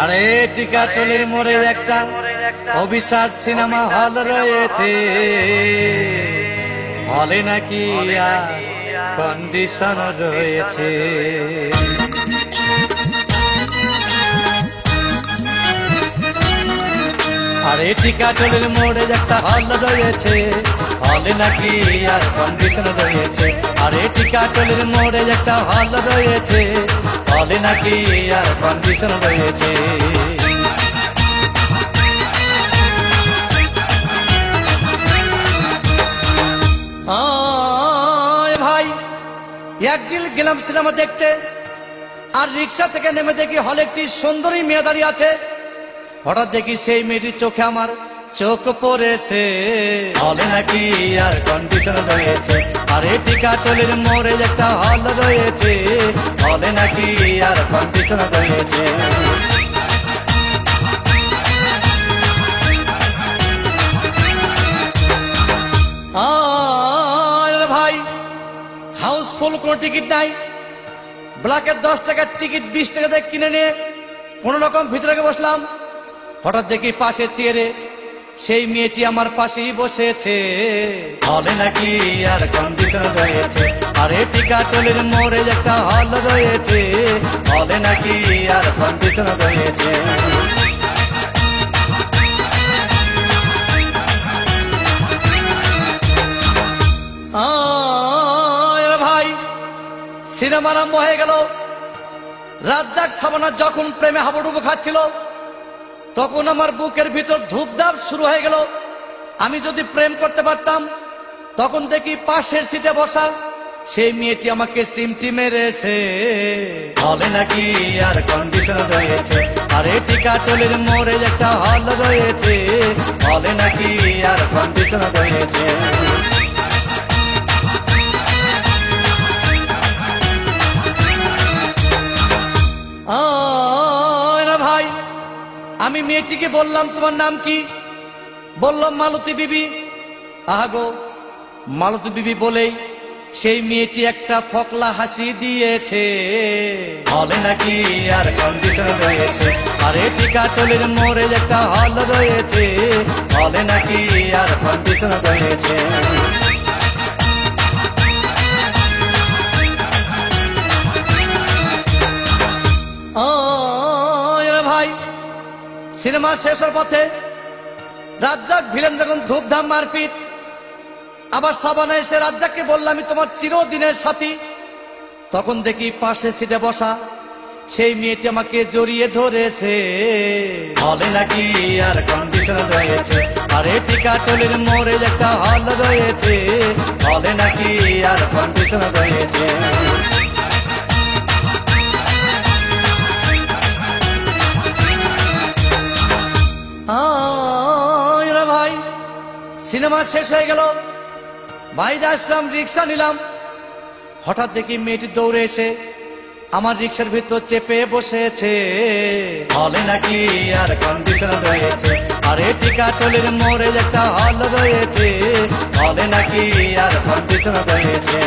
আরে টিকাটলির মোড়ে একটা অভিশাপ সিনেমা হল রয়েছে। হলে নাকি কন্ডিশন রয়েছে। টিকাটলির মোড়ে একটা হল রয়েছে। হলে নাকি আর কন্ডিশন রয়েছে। আরে টিকাটলির মোড়ে একটা হল রয়েছে। হলে নাকি আর কন্ডিশন রয়েছে। ভাই, একদিন গেলাম সিনেমা দেখতে। আর রিক্সা থেকে নেমে দেখি হলে একটি সুন্দরী মেয়ে দাঁড়িয়ে আছে। হঠাৎ দেখি সেই মেয়েটির চোখে আমার চোখ পড়েছে। হলে নাকি আর কন্ডিশন রয়েছে। আরে টিকাটলির মোড়ে একটা হল রয়েছে। হলে নাকি আর কন্ডিশন রয়েছে। ভাই হাউসফুল কোনো টিকিট নাই। ব্ল্যাকের দশ টাকার টিকিট বিশ টাকা দিয়ে কিনে নিয়ে কোন রকম ভিতরে বসলাম। হঠাৎ দেখি পাশে চেয়ারে সেই মেয়েটি আমার পাশেই বসেছে। হলে নাকি আর কন্ডিশন রয়েছে। আরে টিকাটলির মোড়ে একটা হল রয়েছে। হলে নাকি আর কন্ডিশন রয়েছে। ভাই সিনেমা আরম্ভ হয়ে গেল। রাজ্জাক সাবানা যখন প্রেমে হাবুডুবু খাচ্ছিল তখন আমার বুকের ভিতর ধূপধাপ শুরু হয়ে গেল। আমি যদি প্রেম করতে পারতাম, তখন দেখি পাশের সিটে বসা সেই মেয়েটি আমাকে সিমটি মেরেছে। হলে নাকি আর কন্ডিশন রয়েছে? আরে টিকাটলির মোড়ে একটা হল রয়েছে। হলে নাকি আর কন্ডিশন রয়েছে? আমি মেয়েটিকে বললাম, তোমার নাম কি? বললাম, মালতী বিবি। আহাগো, মালতী বিবি বলেই সেই মেয়েটি একটা ফকলা হাসি দিয়েছে। হলে নাকি আর কন্ডিশন রয়েছে। আরে টিকাটলির মোড়ে একটা হল রয়েছে। হলে নাকি আর কন্ডিশন রয়েছে। সিনেমা শেষ হওয়ার পথে রাজ্জাক ভিলেন যখন ধূপধাম মারপিট, আবার সাবানা এসে রাজ্জাককে বললাম আমি তোমার চিরদিনের সাথী। তখন দেখি পাশে সিটে বসা সেই মেয়েটি আমাকে জড়িয়ে ধরেছে। হলে নাকি আর কন্ডিশন রয়েছে? আরে টিকাটলির মোড়ে একটা হল রয়েছে। হলে নাকি আর কন্ডিশন রয়েছে? সিনেমা শেষ হয়ে গেল। বাইরে আসলাম, রিক্সা নিলাম। হঠাৎ দেখি মেয়েটি দৌড়ে এসে আমার রিক্সার ভিতর চেপে বসেছে। হলে নাকি আর কন্ডিশন রয়েছে? আরে টিকাটলির মোড়ে একটা হল রয়েছে। হলে নাকি আর কন্ডিশন রয়েছে?